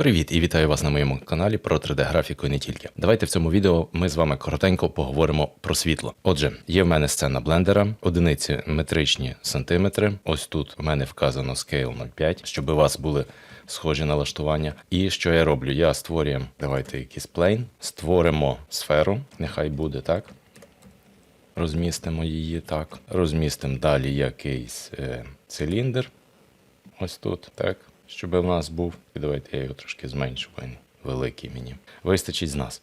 Привіт і вітаю вас на моєму каналі про 3D-графіку і не тільки. Давайте в цьому відео ми з вами коротенько поговоримо про світло. Отже, є в мене сцена блендера, одиниці метричні сантиметри. Ось тут у мене вказано Scale 0,5, щоб у вас були схожі налаштування. І що я роблю? Я створюю, давайте якийсь плейн, створимо сферу, нехай буде так. Розмістимо її так. Розмістимо далі якийсь е, циліндр. Ось тут, так. Щоб в нас був. І давайте я його трошки зменшу, пані великий мені. Вистачить з нас.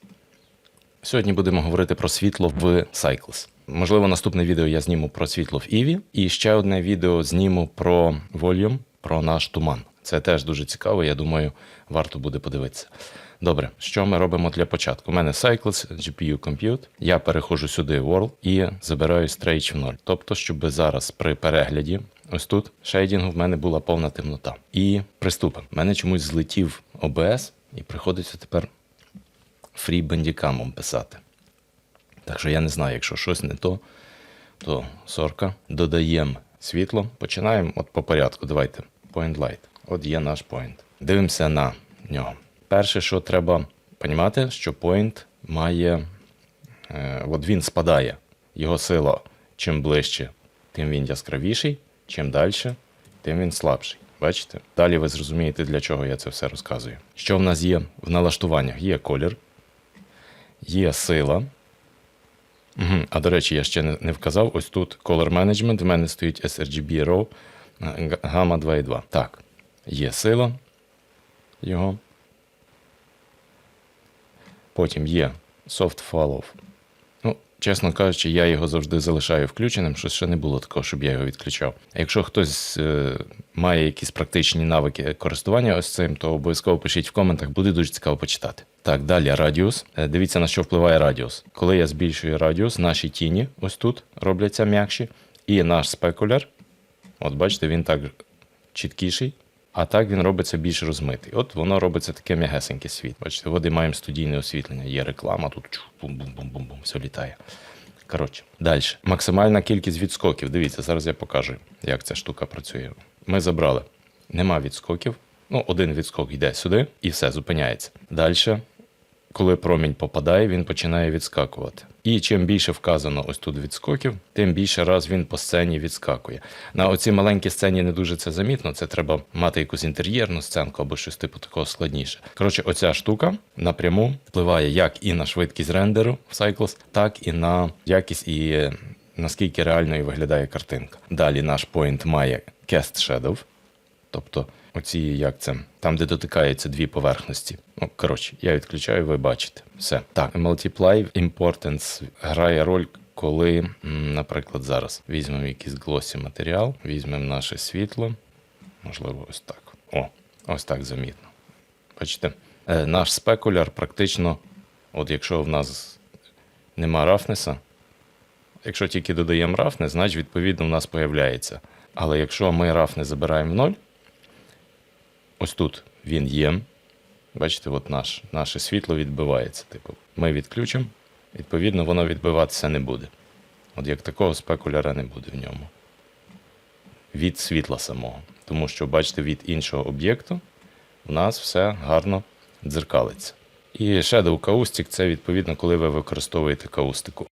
Сьогодні будемо говорити про світло в Cycles. Можливо, наступне відео я зніму про світло в Іві. І ще одне відео зніму про Volume, про наш туман. Це теж дуже цікаво, я думаю, варто буде подивитися. Добре, що ми робимо для початку? У мене Cycles, GPU Compute. Я переходжу сюди World і забираю Stage в 0. Тобто, щоб зараз при перегляді, ось тут шейдінгу в мене була повна темнота. І приступимо. У мене чомусь злетів OBS, і приходиться тепер фрібендікамом писати. Так що я не знаю, якщо щось не то, то сорка. Додаємо світло. Починаємо от по порядку. Давайте. Point light. От є наш point. Дивимося на нього. Перше, що треба розуміти, що point має. Е, от він спадає. Його сила чим ближче, тим він яскравіший, чим далі, тим він слабший. Бачите? Далі ви зрозумієте, для чого я це все розказую. Що в нас є в налаштуваннях? Є колір, є сила. Угу. А до речі, я ще не, вказав: ось тут Color Management, в мене стоїть sRGB RAW Gamma 2.2. Так, є сила його. Потім є Soft Fall Ну, чесно кажучи, я його завжди залишаю включеним, що ще не було такого, щоб я його відключав. Якщо хтось е, має якісь практичні навики користування ось цим, то обов'язково пишіть в коментах, буде дуже цікаво почитати. Так, далі радіус. Е, Дивіться, на що впливає радіус. Коли я збільшую радіус, наші тіні ось тут робляться м'якші, і наш спекуляр, от бачите, він так чіткіший. А так він робиться більш розмитий. От воно робиться таке м'ягесеньке світ. Бачите, води маємо студійне освітлення. Є реклама, тут бум-бум-бум-бум-бум, все літає. Коротше, далі. Максимальна кількість відскоків. Дивіться, зараз я покажу, як ця штука працює. Ми забрали. Нема відскоків. Ну, один відскок йде сюди і все, зупиняється. Далі, коли промінь попадає, він починає відскакувати. І чим більше вказано ось тут відскоків, тим більше раз він по сцені відскакує. На оцій маленькій сцені не дуже це замітно. Це треба мати якусь інтер'єрну сценку або щось типу такого складніше. Коротше, оця штука напряму впливає як і на швидкість рендеру в Cycles, так і на якість і е, наскільки реальною виглядає картинка. Далі наш point має Cast Shadow, тобто оці як це, там, де дотикаються дві поверхності. Ну, коротше, я відключаю, ви бачите. Все. Так, Multiply Importance грає роль, коли, наприклад, зараз візьмемо якийсь глосі матеріал, візьмемо наше світло. Можливо, ось так. О, ось так замітно. Бачите? Е, наш спекуляр практично, от якщо в нас нема рафнеса, якщо тільки додаємо рафне, значить відповідно в нас появляється. Але якщо ми рафне забираємо в ноль, ось тут він є. Бачите, от наш, наше світло відбивається. Типу, ми відключимо, відповідно, воно відбиватися не буде. От як такого спекуляра не буде в ньому. Від світла самого. Тому що, бачите, від іншого об'єкту у нас все гарно дзеркалиться. І Shadow Caustic – це відповідно, коли ви використовуєте каустику.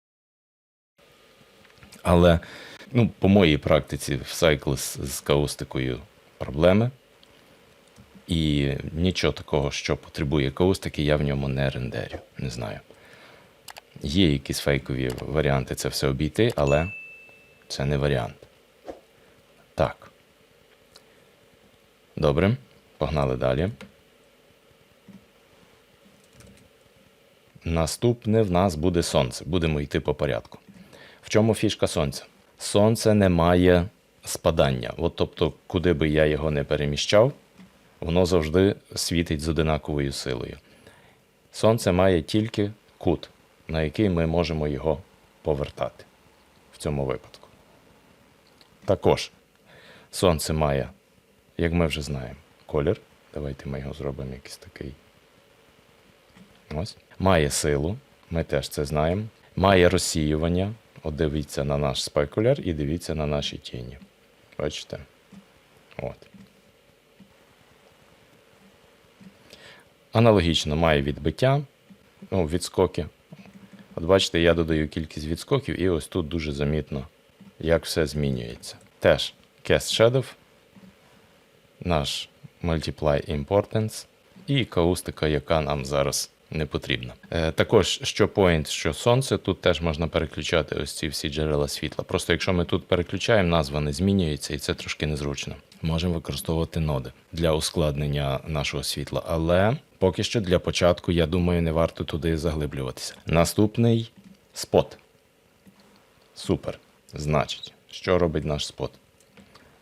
Але ну, по моїй практиці в Cycles з каустикою проблеми. І нічого такого, що потребує каустики, я в ньому не рендерю. Не знаю. Є якісь фейкові варіанти це все обійти, але це не варіант. Так. Добре. Погнали далі. Наступне в нас буде сонце. Будемо йти по порядку. В чому фішка сонця? Сонце не має спадання. От тобто, куди би я його не переміщав, воно завжди світить з одинаковою силою. Сонце має тільки кут, на який ми можемо його повертати в цьому випадку. Також сонце має, як ми вже знаємо, колір. Давайте ми його зробимо якийсь такий. Ось. Має силу, ми теж це знаємо. Має розсіювання. От дивіться на наш спекуляр і дивіться на наші тіні. Бачите? От. Аналогічно має відбиття, ну, відскоки. От бачите, я додаю кількість відскоків, і ось тут дуже замітно, як все змінюється. Теж Cast Shadow, наш Multiply Importance і каустика, яка нам зараз не потрібна. Е, також що Point, що сонце, тут теж можна переключати ось ці всі джерела світла. Просто якщо ми тут переключаємо, назва не змінюється, і це трошки незручно. Можемо використовувати ноди для ускладнення нашого світла, але поки що для початку, я думаю, не варто туди заглиблюватися. Наступний спот. Супер. Значить, що робить наш спот?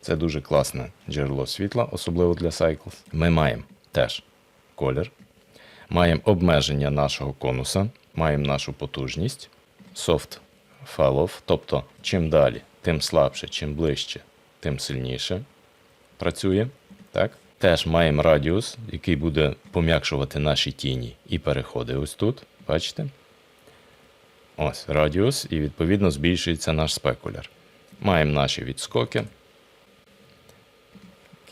Це дуже класне джерело світла, особливо для Cycles. Ми маємо теж колір, маємо обмеження нашого конуса, маємо нашу потужність, soft fall-off, тобто чим далі, тим слабше, чим ближче, тим сильніше працює. Так? Теж маємо радіус, який буде пом'якшувати наші тіні і переходи ось тут. Бачите? Ось радіус, і відповідно збільшується наш спекуляр. Маємо наші відскоки.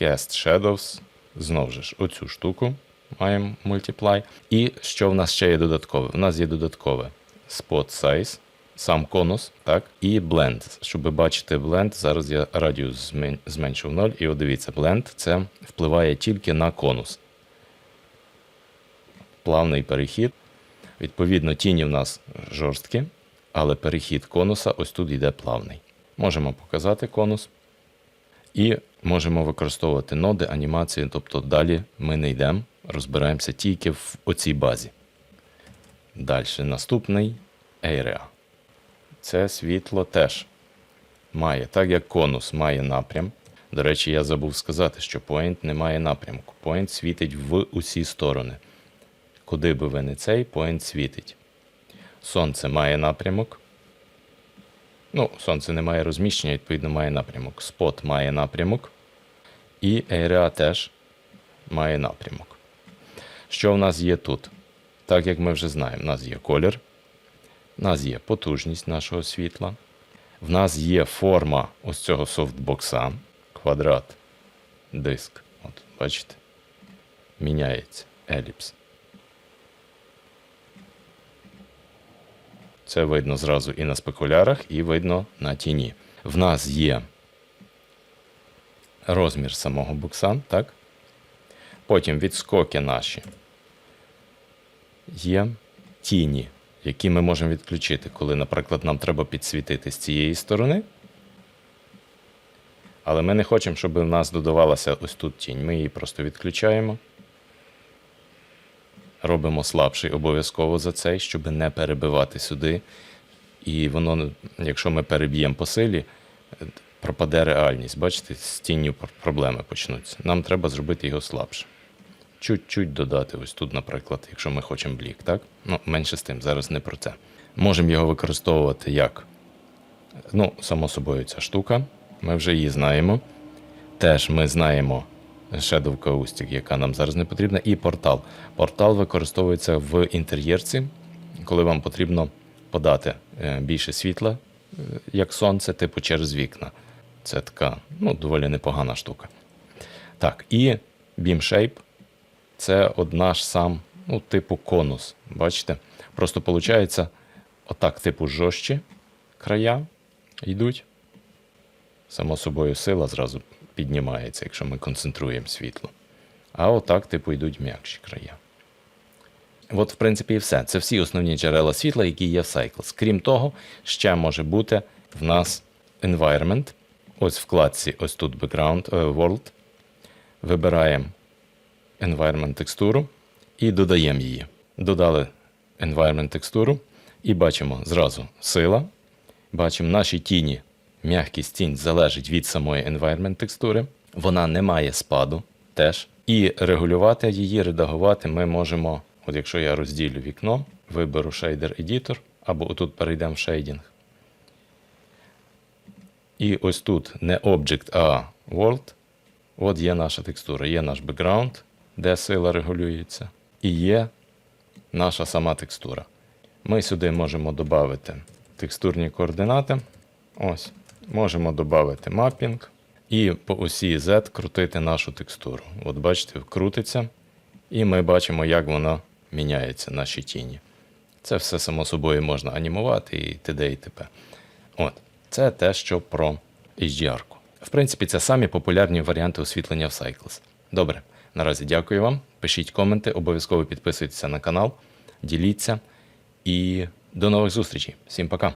Cast Shadows. Знову ж оцю штуку маємо Multiply. І що в нас ще є додаткове? У нас є додаткове Spot Size, сам конус, так, і Blend. Щоб бачити Blend, зараз я радіус змен- зменшив 0. І от дивіться, Blend це впливає тільки на конус. Плавний перехід. Відповідно, тіні в нас жорсткі, але перехід конуса ось тут йде плавний. Можемо показати конус. І можемо використовувати ноди, анімації, тобто далі ми не йдемо, розбираємося тільки в оцій базі. Далі наступний Area. Це світло теж має, так як конус має напрям. До речі, я забув сказати, що Point не має напрямку. Point світить в усі сторони. Куди би ви не цей, Point світить. Сонце має напрямок. Ну, сонце не має розміщення, відповідно, має напрямок. Спот має напрямок. І Area теж має напрямок. Що в нас є тут? Так як ми вже знаємо, в нас є колір, в нас є потужність нашого світла, в нас є форма ось цього софтбокса, квадрат, диск. От, бачите? Міняється еліпс. Це видно зразу і на спекулярах, і видно на тіні. В нас є розмір самого бокса, так? Потім відскоки наші. Є тіні, які ми можемо відключити, коли, наприклад, нам треба підсвітити з цієї сторони. Але ми не хочемо, щоб в нас додавалася ось тут тінь. Ми її просто відключаємо. Робимо слабший обов'язково за цей, щоб не перебивати сюди. І воно, якщо ми переб'ємо по силі, е, пропаде реальність. Бачите, з тінню проблеми почнуться. Нам треба зробити його слабше. Чуть-чуть додати, ось тут, наприклад, якщо ми хочемо блік, так? Ну, менше з тим, зараз не про це. Можемо його використовувати як, ну, само собою, ця штука. Ми вже її знаємо. Теж ми знаємо Shadow Caustic, яка нам зараз не потрібна, і портал. Портал використовується в інтер'єрці, коли вам потрібно подати е, більше світла, е, як сонце, типу через вікна. Це така ну, доволі непогана штука. Так, і Beam Shape це одна ж сам, ну, типу конус. Бачите? Просто виходить, отак, типу, жорстчі края йдуть. Само собою, сила зразу піднімається, якщо ми концентруємо світло. А отак, типу, йдуть м'якші края. От, в принципі, і все. Це всі основні джерела світла, які є в Cycles. Крім того, ще може бути в нас environment. Ось вкладці, ось тут background е, world. Вибираємо environment текстуру і додаємо її. Додали environment текстуру і бачимо зразу сила. Бачимо наші тіні. М'якість тінь залежить від самої environment текстури. Вона не має спаду теж. І регулювати її, редагувати ми можемо. От якщо я розділю вікно, виберу Shader Editor, або отут перейдемо в Shading. І ось тут не Object, а World. От є наша текстура, є наш бекграунд, де сила регулюється, і є наша сама текстура. Ми сюди можемо додати текстурні координати. Ось, Можемо додати маппінг. і по осі Z крутити нашу текстуру. От бачите, крутиться, і ми бачимо, як вона міняється, наші тіні. Це все, само собою, можна анімувати і т.д. і т.п. От, Це те, що про HDR. В принципі, це самі популярні варіанти освітлення в Cycles. Добре. Наразі дякую вам. Пишіть коменти, обов'язково підписуйтеся на канал, діліться і до нових зустрічей. Всім пока.